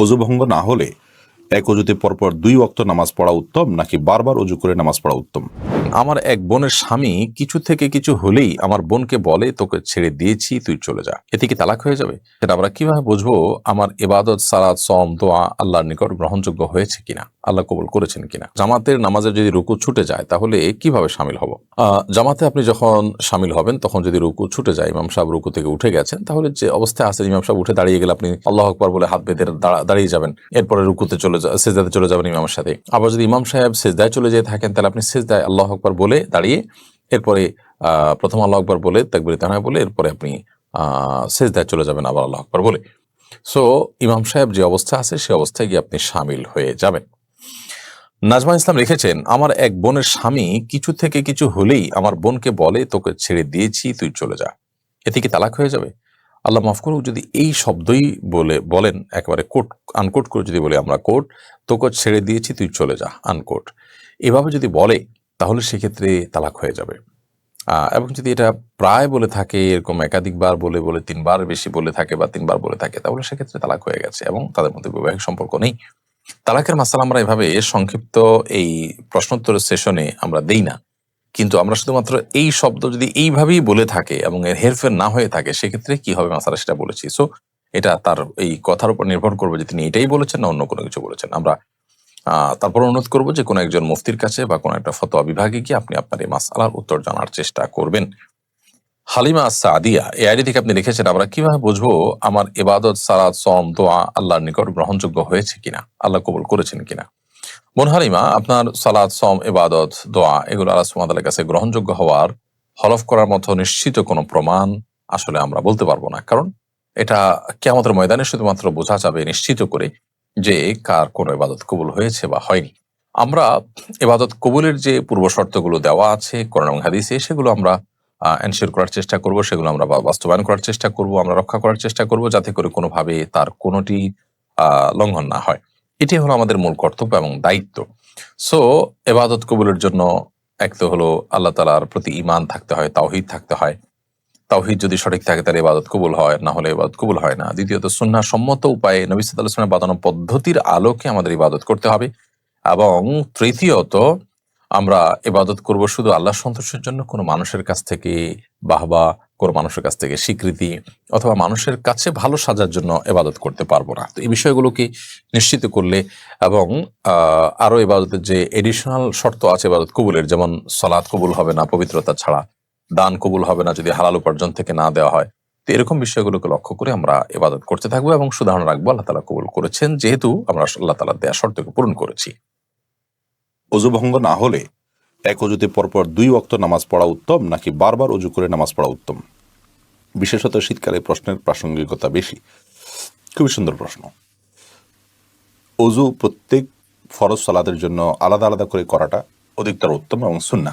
অজুভঙ্গ না হলে এক অজুতে পরপর দুই অক্ত নামাজ পড়া উত্তম নাকি বারবার অজু করে নামাজ পড়া উত্তম? আমার এক বোনের স্বামী কিছু থেকে কিছু হলেই আমার বোনকে বলে, তোকে ছেড়ে দিয়েছি, তুই চলে যা। এতে কি তালাক হয়ে যাবে? সেটা আমরা কীভাবে বুঝব? আমার এবাদত সালাদ সম দোয়া আল্লাহর নিকট গ্রহণযোগ্য হয়েছে কিনা? আল্লাহ কবুল করেছেন কিনা? জামাতের নামাজের যদি রুকু ছুটে যায়, তাহলে কীভাবে সামিল হব? জামাতে আপনি যখন সামিল হবেন, তখন যদি রুকু ছুটে যায়, ইমাম সাহেব রুকু থেকে উঠে গেছেন, তাহলে যে অবস্থায় আছেন ইমাম সাহেব উঠে দাঁড়িয়ে গেলে আপনি আল্লাহ আকবর বলে হাত বেঁধে দাঁড়া- দাঁড়িয়ে যাবেন। এরপরে রুকুতে চলে সেজদাতে চলে যাবেন ইমামের সাথে। আবার যদি ইমাম সাহেব সেজদায় চলে যেয়ে থাকেন, তাহলে আপনি সেজদায় আল্লাহ আকবর বলে দাঁড়িয়ে এরপরে প্রথম আল্লাহ আকবর বলে তাকবির তানা বলে এরপরে আপনি আহ, সেজদায় চলে যাবেন আবার আল্লাহ আকবর বলে। সো ইমাম সাহেব যে অবস্থা আছে সে অবস্থায় গিয়ে আপনি সামিল হয়ে যাবেন। নাজমা ইসলাম লিখেছেন আমার এক বোনের স্বামী কিছু থেকে কিছু হলেই আমার বোনকে বলে তোকে ছেড়ে দিয়েছি তুই চলে যা। এতে কি তালাক হয়ে যাবে? আল্লাহ মাফ করুক যদি এই শব্দই বলে বলেন একেবারে কোট আনকোট করে যদি বলি আমরা কোট তোকে ছেড়ে দিয়েছি তুই চলে যা। আনকোট। এভাবে যদি বলে তাহলে সেক্ষেত্রে তালাক হয়ে যাবে। এবং যদি এটা প্রায় বলে থাকে, এরকম একাধিকবার বলে বলে তিনবার বেশি বলে থাকে বা তিনবার বলে থাকে, তাহলে সেক্ষেত্রে তালাক হয়ে গেছে এবং তাদের মধ্যে বৈবাহিক সম্পর্ক নেই। তালাকের মাসালা আমরা এভাবে সংক্ষিপ্ত এই প্রশ্নোত্তরের সেশনে আমরা দেই না। কিন্তু আমরা শুধুমাত্র এই শব্দ যদি এইভাবেই বলে থাকে এবং এর হেরফের না হয়ে থাকে, সেক্ষেত্রে কি হবে মাসালা সেটা বলেছি। সো এটা তার এই কথার উপর নির্ভর করবে যে তিনি এটাই বলেছেন না অন্য কোনো কিছু বলেছেন। আমরা তারপর অনুরোধ করব যে কোনো একজন মুফতির কাছে বা কোনো একটা ফতোয়া বিভাগে গিয়ে আপনি আপনার এই মাসালার উত্তর জানার চেষ্টা করবেন। হালিমা সাদিয়া, এই আইডি থেকে আপনি লিখেছেন আমরা কীভাবে বুঝব আমার ইবাদত সালাদ সম দোয়া আল্লাহর নিকট গ্রহণযোগ্য হয়েছে কিনা, আল্লাহ কবুল করেছেন কিনা? বোন হালিমা, আপনার সালাদ সম ইবাদত, দোয়া এগুলো আল্লাহ সুমাদের কাছে গ্রহণযোগ্য হওয়ার হলফ করার মতো নিশ্চিত কোনো প্রমাণ আসলে আমরা বলতে পারব না। কারণ এটা কেমতের ময়দানে শুধুমাত্র বোঝা যাবে নিশ্চিত করে যে কার কোন এবাদত কবুল হয়েছে বা হয়নি। আমরা এবাদত কবুলের যে পূর্ব শর্তগুলো দেওয়া আছে, কোরআন এবং হাদিসে, সেগুলো আমরা এনশিওর করার চেষ্টা করব, সেগুলো আমরা বাস্তবায়ন করার চেষ্টা করব, আমরা রক্ষা করার চেষ্টা করব, যাতে করে কোনোভাবে তার কোনোটি লঙ্ঘন না হয়। এটি হলো আমাদের মূল কর্তব্য এবং দায়িত্ব। সো এবাদত কবুলের জন্য এক তো হলো আল্লাহ তালার প্রতি ইমান থাকতে হয়, তাওহিদ থাকতে হয়। তাওহিদ যদি সঠিক থাকে তাহলে ইবাদত কবুল হয় না হলে ইবাদত কবুল হয় না। দ্বিতীয়ত সুন্না সম্মত উপায়ে নবী সাল্লাহ বাদানো পদ্ধতির আলোকে আমাদের ইবাদত করতে হবে। এবং তৃতীয়ত আমরা ইবাদত করব শুধু আল্লাহ সন্তোষের জন্য কোনো মানুষের কাছ থেকে বাহবা কোনো মানুষের কাছ থেকে স্বীকৃতি অথবা মানুষের কাছে ভালো সাজার জন্য এবাদত করতে পারব না। তো এই বিষয়গুলোকে নিশ্চিত করলে এবং আহ, আরও ইবাদতের যে এডিশনাল শর্ত আছে ইবাদত কবুলের যেমন সলাৎ কবুল হবে না পবিত্রতা ছাড়া দান কবুল হবে না যদি হালাল উপার্জন থেকে না দেওয়া হয়। তো এরকম বিষয়গুলোকে লক্ষ্য করে আমরা এবাদত করতে থাকব এবং সুধারণ রাখব। আল্লাহ তালা কবুল করেছেন। যেহেতু আমরা আল্লাহ তালা দেয়া শর্তকে পূরণ করেছি। অজু ভঙ্গ না হলে এক অজুতে পরপর দুই ওয়াক্ত নামাজ পড়া উত্তম নাকি বারবার অজু করে নামাজ পড়া উত্তম? বিশেষত শীতকালে প্রশ্নের প্রাসঙ্গিকতা বেশি। খুবই সুন্দর প্রশ্ন। অজু প্রত্যেক ফরজ সালাদের জন্য আলাদা আলাদা করে করাটা অধিকতর উত্তম এবং সুন্না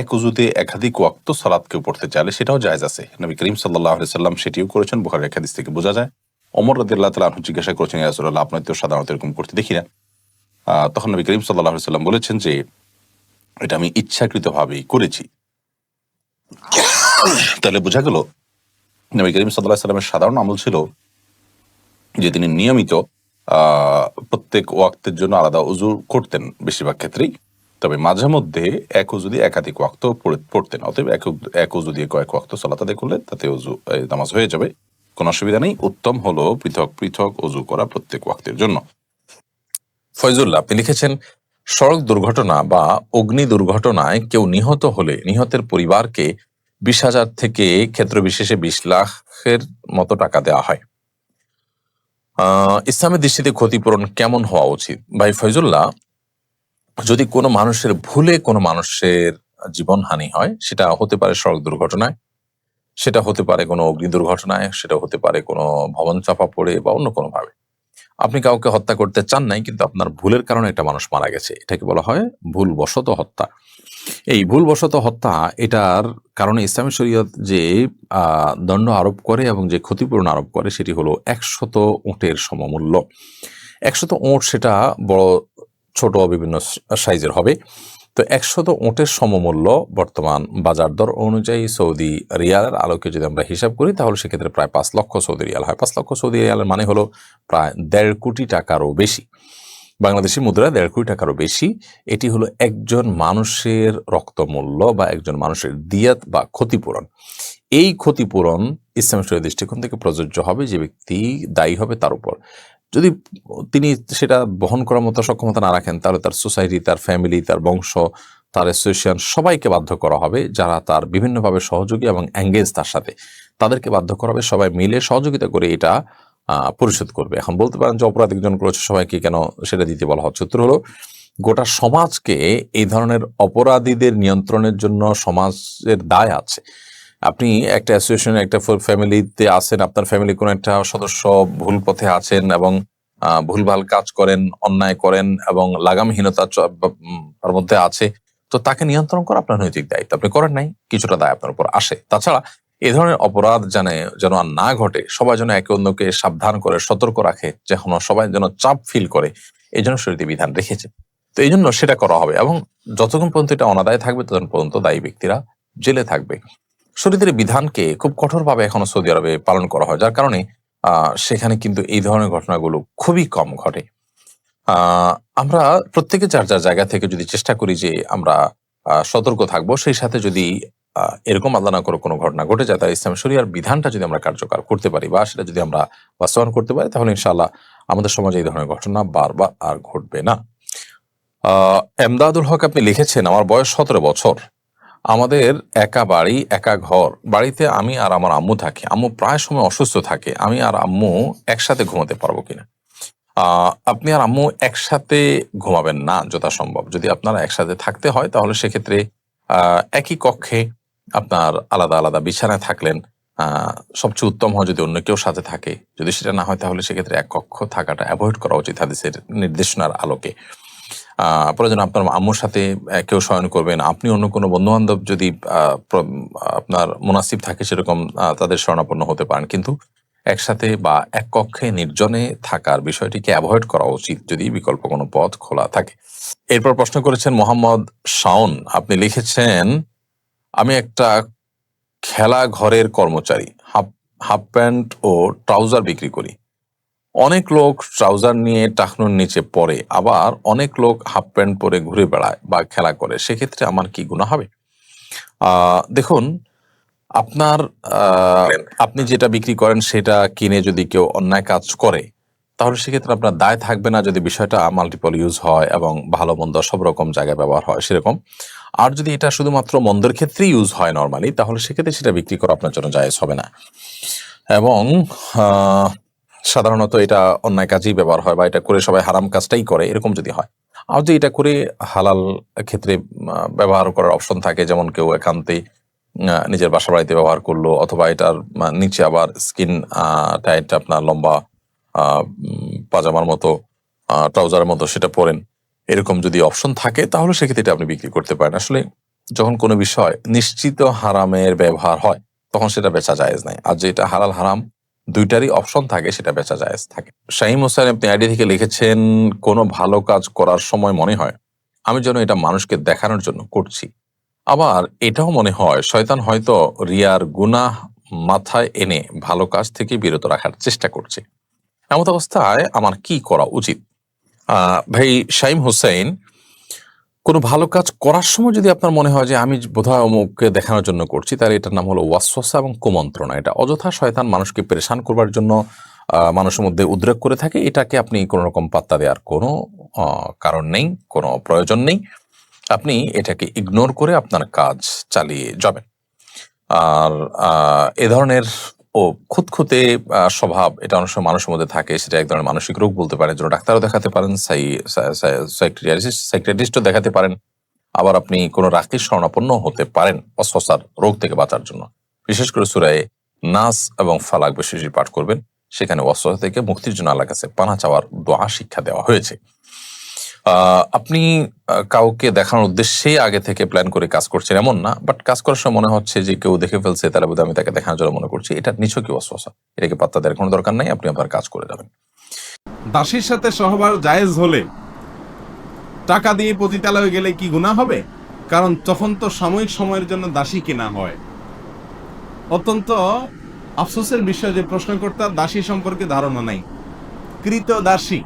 এক উজুতে একাধিক ওয়াক্ত সালাদ কেউ পড়তে চাইলে সেটাও জায়েজ আছে। নবী করিম সাল্লাহ সাল্লাম সেটিও করেছেন বুখারের একাদিস থেকে বোঝা যায়। অমর রাদিল্লাহ তালা আনহু জিজ্ঞাসা করেছেন ইয়াসুল্লাহ আপনার তো সাধারণত এরকম করতে দেখি না। তখন নবী করিম সাল্লাহ সাল্লাম বলেছেন যে এটা আমি ইচ্ছাকৃতভাবেই করেছি। তাহলে বোঝা গেল নবী করিম সাল্লাহ সাল্লামের সাধারণ আমল ছিল যে তিনি নিয়মিত আহ, প্রত্যেক ওয়াক্তের জন্য আলাদা উজু করতেন বেশিরভাগ ক্ষেত্রেই। তবে মাঝে মধ্যে এক উজু দিয়ে একাধিক ওয়াক্ত পড়তেন অতএব এক উজ- এক উজু দিয়ে কয়েক ওয়াক্ত সালাত আদায় করলে তাতে উজু নামাজ হয়ে যাবে। কোনো অসুবিধা নেই, উত্তম হলো পৃথক পৃথক উজু করা প্রত্যেক ওয়াক্তের জন্য। ফয়জুল্লাহ, আপনি লিখেছেন, সড়ক দুর্ঘটনা বা অগ্নি দুর্ঘটনায় কেউ নিহত হলে নিহতের পরিবারকে বিশ হাজার থেকে ক্ষেত্র বিশেষে বিশ লাখের মতো টাকা দেওয়া হয়। ইসলামের দৃষ্টিতে ক্ষতিপূরণ কেমন হওয়া উচিত? ভাই ফয়জুল্লাহ যদি কোনো মানুষের ভুলে কোনো মানুষের জীবনহানি হয়, সেটা হতে পারে সড়ক দুর্ঘটনায়, সেটা হতে পারে কোনো অগ্নি দুর্ঘটনায়, সেটা হতে পারে কোনো ভবন চাপা পড়ে বা অন্য কোনো ভাবে আপনি কাউকে হত্যা করতে চান নাই, কিন্তু আপনার ভুলের কারণে একটা মানুষ মারা গেছে। এটাকে বলা হয় ভুলবশত হত্যা। এই ভুলবশত হত্যা, এটার কারণে ইসলামী শরীয়ত যে দণ্ড আরোপ করে এবং যে ক্ষতিপূরণ আরোপ করে, সেটি হলো একশত উটের সমমূল্য। একশত উঁট সেটা বড় ছোট বিভিন্ন সাইজের হবে। তো একশত উঁটের সমমূল্য বর্তমান বাজার দর অনুযায়ী সৌদি রিয়ালের আলোকে যদি আমরা হিসাব করি, তাহলে সেক্ষেত্রে প্রায় পাঁচ লক্ষ সৌদি রিয়াল হয়। পাঁচ লক্ষ সৌদি রিয়ালের মানে হলো প্রায় দেড় কোটি টাকারও বেশি। বাংলাদেশি মুদ্রা দেড় কোটি টাকারও বেশি। এটি হলো একজন মানুষের রক্তমূল্য বা একজন মানুষের দিয়াত বা ক্ষতিপূরণ। এই ক্ষতিপূরণ ইসলাম শরীয় দৃষ্টিকোণ থেকে প্রযোজ্য হবে যে ব্যক্তি দায়ী হবে তার উপর। যদি তিনি সেটা বহন করার মতো সক্ষমতা না রাখেন, তাহলে তার সোসাইটি, তার ফ্যামিলি, তার বংশ, তার অ্যাসোসিয়েশন সবাইকে বাধ্য করা হবে, যারা তার বিভিন্নভাবে সহযোগী এবং অ্যাঙ্গেজ তার সাথে। তাদেরকে বাধ্য করা হবে, সবাই মিলে সহযোগিতা করে এটা পরিশোধ করবে। এখন বলতে পারেন যে অপরাধ একজন করেছে, সবাইকে কেন সেটা দিতে বলা হচ্ছে? উত্তর হলো, গোটা সমাজকে এই ধরনের অপরাধীদের নিয়ন্ত্রণের জন্য সমাজের দায় আছে। আপনি একটা অ্যাসোসিয়েশন একটা ফ্যামিলিতে আছেন, আপনার ফ্যামিলি কোনো একটা সদস্য ভুল পথে আছেন এবং ভুলভাল কাজ করেন, অন্যায় করেন এবং লাগামহীনতা তার মধ্যে আছে, তো তাকে নিয়ন্ত্রণ করা আপনার নৈতিক দায়িত্ব। আপনি করেন নাই, কিছুটা দায় আপনার উপর আসে। তাছাড়া এ ধরনের অপরাধ যেন যেন আর না ঘটে, সবাই যেন একে অন্যকে সাবধান করে, সতর্ক রাখে, যেন সবাই যেন চাপ ফিল করে, এই জন্য শরীরে বিধান রেখেছে। তো এই জন্য সেটা করা হবে এবং যতক্ষণ পর্যন্ত এটা অনাদায় থাকবে, ততক্ষণ পর্যন্ত দায়ী ব্যক্তিরা জেলে থাকবে। শরীরের বিধানকে খুব কঠোরভাবে এখনও সৌদি আরবে পালন করা হয় যার কারণে সেখানে কিন্তু এই ধরনের ঘটনাগুলো খুবই কম ঘটে। আমরা প্রত্যেকে যার যার জায়গা থেকে যদি চেষ্টা করি যে আমরা সতর্ক থাকব সেই সাথে যদি এরকম আল্লাহ না করে কোনো ঘটনা ঘটে যায় তাহলে ইসলাম শরিয়ার বিধানটা যদি আমরা কার্যকর করতে পারি বা সেটা যদি আমরা বাস্তবায়ন করতে পারি তাহলে ইনশাআল্লাহ আমাদের সমাজে এই ধরনের ঘটনা বারবার আর ঘটবে না। আহ, এমদাদুল হক আপনি লিখেছেন আমার বয়স সতেরো বছর। আমাদের একা বাড়ি, একা ঘর, বাড়িতে আমি আর আমার আম্মু থাকি। আম্মু প্রায় সময় অসুস্থ থাকে। আমি আর আম্মু একসাথে ঘুমাতে পারব কিনা? আপনি আর আম্মু একসাথে ঘুমাবেন না যথাসম্ভব। যদি আপনারা একসাথে থাকতে হয়, তাহলে সেক্ষেত্রে একই কক্ষে আপনার আলাদা আলাদা বিছানায় থাকলেন। সবচেয়ে উত্তম হয় যদি অন্য কেউ সাথে থাকে। যদি সেটা না হয়, তাহলে সেক্ষেত্রে এক কক্ষ থাকাটা অ্যাভয়েড করা উচিত হাদিসের নির্দেশনার আলোকে। প্রয়োজন আপনার আম্মুর সাথে কেউ শয়ন করবেন। আপনি অন্য কোনো বন্ধু বান্ধব যদি আপনার মুনাসিব থাকে সেরকম তাদের শরণাপন্ন হতে পারেন। কিন্তু একসাথে বা এক কক্ষে নির্জনে থাকার বিষয়টিকে অ্যাভয়েড করা উচিত যদি বিকল্প কোনো পথ খোলা থাকে। এরপর প্রশ্ন করেছেন মোহাম্মদ শাওন, আপনি লিখেছেন, আমি একটা খেলা ঘরের কর্মচারী, হাফ হাফ প্যান্ট ও ট্রাউজার বিক্রি করি। অনেক লোক ট্রাউজার নিয়ে টাকনুর নিচে পড়ে, আবার অনেক লোক হাফ প্যান্ট পরে ঘুরে বেড়ায় বা খেলা করে। সেক্ষেত্রে আমার কি গুণা হবে? দেখুন, আপনার আপনি যেটা বিক্রি করেন সেটা কিনে যদি কেউ অন্যায় কাজ করে, তাহলে সেক্ষেত্রে আপনার দায় থাকবে না যদি বিষয়টা মাল্টিপল ইউজ হয় এবং ভালো মন্দ সব রকম জায়গায় ব্যবহার হয় সেরকম। আর যদি এটা শুধুমাত্র মন্দের ক্ষেত্রেই ইউজ হয় নর্মালি তাহলে সেক্ষেত্রে সেটা বিক্রি করা আপনার জন্য জায়েজ হবে না। এবং সাধারণত এটা অন্যায় কাজেই ব্যবহার হয় বা এটা করে সবাই হারাম কাজটাই করে, এরকম যদি হয়। আর যদি এটা করে হালাল ক্ষেত্রে ব্যবহার করার অপশন থাকে, যেমন কেউ একান্তে নিজের বাসা বাড়িতে ব্যবহার করল অথবা এটার নিচে আবার স্কিন টাইট আপনার লম্বা পাজামার মতো ট্রাউজারের মতো সেটা পরেন, এরকম যদি অপশন থাকে, তাহলে সেক্ষেত্রে এটা আপনি বিক্রি করতে পারেন। আসলে যখন কোনো বিষয় নিশ্চিত হারামের ব্যবহার হয়, তখন সেটা বেচা জায়েজ নাই। আর যেটা হালাল হারাম দুইটারই অপশন থাকে, সেটা বেচা জায়েজ থাকে। শাহিম হোসেন, আপনি আইডি থেকে লিখেছেন, কোনো ভালো কাজ করার সময় মনে হয়, আমি যেন এটা মানুষকে দেখানোর জন্য করছি। আবার এটাও মনে হয়, শয়তান হয়তো রিয়ার গুনাহ মাথায় এনে ভালো কাজ থেকে বিরত রাখার চেষ্টা করছে। এমত অবস্থায় আমার কি করা উচিত? ভাই শাইম হোসেন কোনো ভালো কাজ করার সময় যদি আপনার মনে হয় যে আমি বোধহয় অমুককে দেখানোর জন্য করছি, তাহলে এটার নাম হলো ওয়াসওয়াসা এবং কুমন্ত্রণা। এটা অযথা শয়তান মানুষকে পেরেশান করবার জন্য মানুষের মধ্যে উদ্রেক করে থাকে। এটাকে আপনি কোনো রকম পাত্তা দেওয়ার কোনো কারণ নেই, কোনো প্রয়োজন নেই। আপনি এটাকে ইগনোর করে আপনার কাজ চালিয়ে যাবেন। আর এ ধরনের ও খুঁতখুঁতে স্বভাব, এটা অনেক সময় মানুষের মধ্যে থাকে, সেটা এক ধরনের মানসিক রোগ বলতে পারেন যেন ডাক্তারও দেখাতে পারেন সাইক্রেটিস্টও দেখাতে পারেন, আবার আপনি কোনো রাখির শরণাপন্ন হতে পারেন অস্বসার রোগ থেকে বাঁচার জন্য। বিশেষ করে সুরায়ে নাস এবং ফালাক বেশি বেশি পাঠ করবেন, সেখানে ওয়াসওয়াসা থেকে মুক্তির জন্য আল্লাহ কাছে পানা চাওয়ার দোয়া শিক্ষা দেওয়া হয়েছে। আপনি কাউকে দেখানোর উদ্দেশ্যে আগে থেকে প্ল্যান করে কাজ করছেন এমন না বাট কাজ করার সময় মনে হচ্ছে যে কেউ দেখে ফেলছে, তাহলে বোধহয় আমি তাকে দেখানোর জন্য মনে করছি। এটা নিছকই ওয়াসওয়াসা এটাকে পাত্তা দেওয়ার কোনো দরকার নাই, আপনি আপনার কাজ করে যাবেন। দাসীর সাথে সহবাস জায়েজ হলে টাকা দিয়ে পতিতালয়ে গেলে কি গুণা হবে? কারণ তখন তো সাময়িক সময়ের জন্য দাসী কেনা হয়। অত্যন্ত আফসোসের বিষয় যে প্রশ্নকর্তার দাসী সম্পর্কে ধারণা নাই। কৃত দাসী।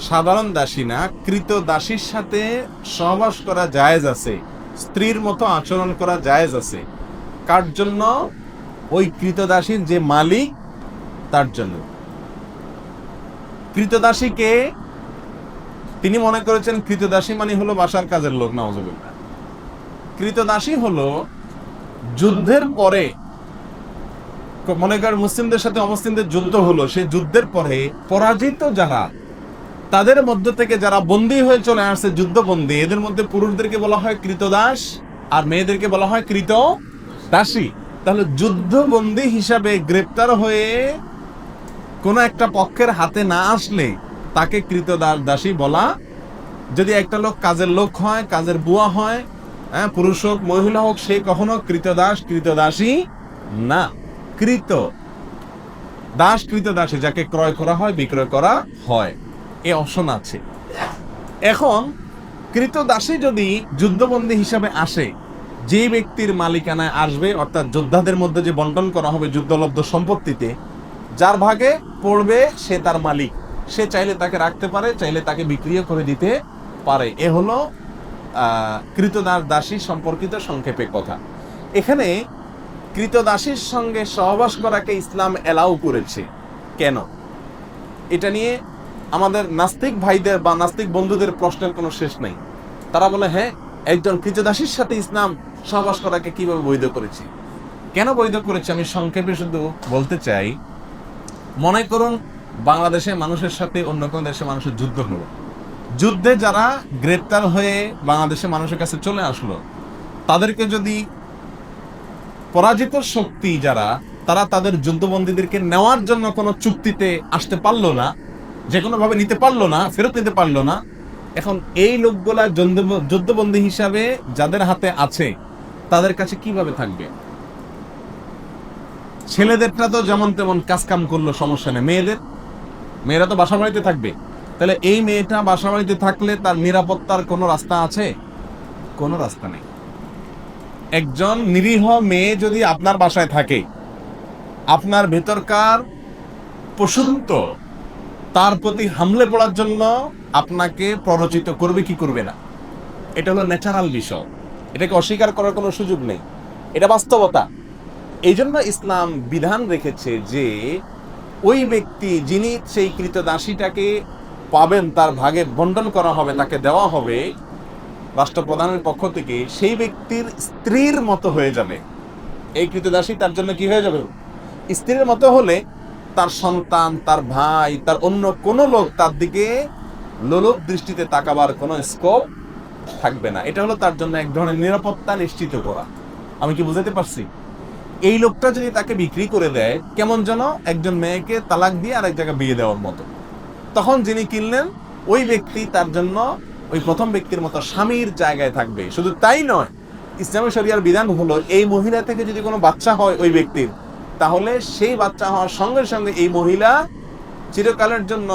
সাধারণ দাসী না, কৃত দাসীর সাথে সহবাস করা জায়েজ আছে। স্ত্রীর মতো আচরণ করা জায়েজ আছে। কার জন্য? ওই কৃতদাসীর যে মালিক, তার জন্য। কৃতদাসীকে তিনি মনে করেছেন কৃতদাসী মানে হলো বাসার কাজের লোক নওয়াজবিল্লাহ কৃতদাসী হলো যুদ্ধের পরে, মনে কর মুসলিমদের সাথে অমুসলিমদের যুদ্ধ হলো, সেই যুদ্ধের পরে পরাজিত যারা তাদের মধ্য থেকে যারা বন্দী হয়ে চলে আসছে যুদ্ধবন্দী, এদের মধ্যে পুরুষদেরকে বলা হয় কৃতদাস আর মেয়েদেরকে বলা হয় কৃত দাসী। তাহলে যুদ্ধবন্দী হিসাবে গ্রেপ্তার হয়ে কোনো একটা পক্ষের হাতে না আসলে তাকে কৃতদাস দাসী বলা। যদি একটা লোক কাজের লোক হয়, কাজের বুয়া হয় হ্যাঁ পুরুষ হোক, মহিলা হোক, সে কখনো কৃতদাস কৃতদাসী না। কৃত দাস কৃতদাসী যাকে ক্রয় করা হয়, বিক্রয় করা হয়। এ অপশন আছে। এখন কৃতদাসী যদি যুদ্ধবন্দী হিসাবে আসে যে ব্যক্তির মালিকানায় আসবে, অর্থাৎ যোদ্ধাদের মধ্যে যে বন্টন করা হবে যুদ্ধলব্ধ সম্পত্তিতে, যার ভাগে পড়বে সে তার মালিক। সে চাইলে তাকে রাখতে পারে, চাইলে তাকে বিক্রিও করে দিতে পারে। এ হলো কৃতদাস দাসী সম্পর্কিত সংক্ষেপে কথা। এখানে কৃতদাসীর সঙ্গে সহবাস করাকে ইসলাম এলাও করেছে। কেন? এটা নিয়ে আমাদের নাস্তিক ভাইদের বা নাস্তিক বন্ধুদের প্রশ্নের কোনো শেষ নেই। তারা বলে হ্যাঁ একজন কৃতদাসীর সাথে ইসলাম সহবাস করাকে কীভাবে বৈধ করেছি? কেন বৈধ করেছি? আমি সংক্ষেপে শুধু বলতে চাই, মনে করুন বাংলাদেশে মানুষের সাথে অন্য কোনো দেশের মানুষের যুদ্ধ হলো। যুদ্ধে যারা গ্রেপ্তার হয়ে বাংলাদেশের মানুষের কাছে চলে আসলো, তাদেরকে যদি পরাজিত শক্তি যারা, তারা তাদের যুদ্ধবন্দীদেরকে নেওয়ার জন্য কোনো চুক্তিতে আসতে পারল না যে কোনো ভাবে নিতে পারল না, ফেরত নিতে পারল না। এখন এই লোকগুলা যুদ্ধ- যুদ্ধবন্দী হিসাবে যাদের হাতে আছে, তাদের কাছে কীভাবে থাকবে? ছেলেদেরটা তো যেমন তেমন কাজ কাম করল, সমস্যা নেই। মেয়েদের? মেয়েরা তো বাসা বাড়িতে থাকবে। তাহলে এই মেয়েটা বাসা বাড়িতে থাকলে তার নিরাপত্তার কোনো রাস্তা আছে? কোনো রাস্তা নেই। একজন নিরীহ মেয়ে যদি আপনার বাসায় থাকে, আপনার ভেতরকার পশুত্ব তার প্রতি হামলে পড়ার জন্য আপনাকে প্ররোচিত করবে কি করবে না। এটা হলো ন্যাচারাল বিষয়। এটাকে অস্বীকার করার কোনো সুযোগ নেই। এটা বাস্তবতা। এই জন্য ইসলাম বিধান রেখেছে যে ওই ব্যক্তি যিনি সেই কৃতদাসীটাকে পাবেন, তার ভাগে বন্টন করা হবে, তাকে দেওয়া হবে, রাষ্ট্রপ্রধানের পক্ষ থেকে সেই ব্যক্তির স্ত্রীর মতো হয়ে যাবে। এই কৃতদাসী তার জন্য কি হয়ে যাবে? স্ত্রীর মতো হলে তার সন্তান, তার ভাই, তার অন্য কোনো লোক তার দিকে লোলক দৃষ্টিতে তাকাবার কোনো স্কোপ থাকবে না। এটা হলো তার জন্য এক ধরনের নিরাপত্তা নিশ্চিত করা। আমি কি বুঝাতে পারছি? এই লোকটা যদি তাকে বিক্রি করে দেয়, কেমন যেন একজন মেয়েকে তালাক দিয়ে আরেক জায়গায় বিয়ে দেওয়ার মতো। তখন যিনি কিনলেন, ওই ব্যক্তি তার জন্য ওই প্রথম ব্যক্তির মতো স্বামীর জায়গায় থাকবে। শুধু তাই নয়, ইসলামী শরিয়ার বিধান হলো, এই মহিলা থেকে যদি কোনো বাচ্চা হয় ওই ব্যক্তির তাহলে সেই বাচ্চা হওয়ার সঙ্গে সঙ্গে এই মহিলা চিরকালের জন্য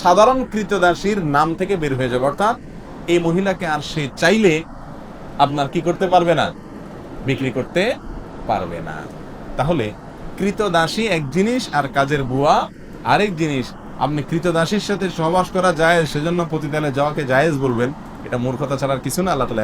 সাধারণ কৃতদাসীর নাম থেকে বের হয়ে যাবে। অর্থাৎ এই মহিলাকে আর সে চাইলে আপনার কি করতে পারবে না? বিক্রি করতে পারবে না। তাহলে কৃতদাসী এক জিনিস আর কাজের বুয়া আরেক জিনিস। আপনি কৃতদাসীর সাথে সহবাস করা যায়, সেজন্য প্রতিদানে যাওয়াকে জায়েজ বলবেন। এটা মূর্খতা ছাড়ার কিছু না, আল্লাহ তালা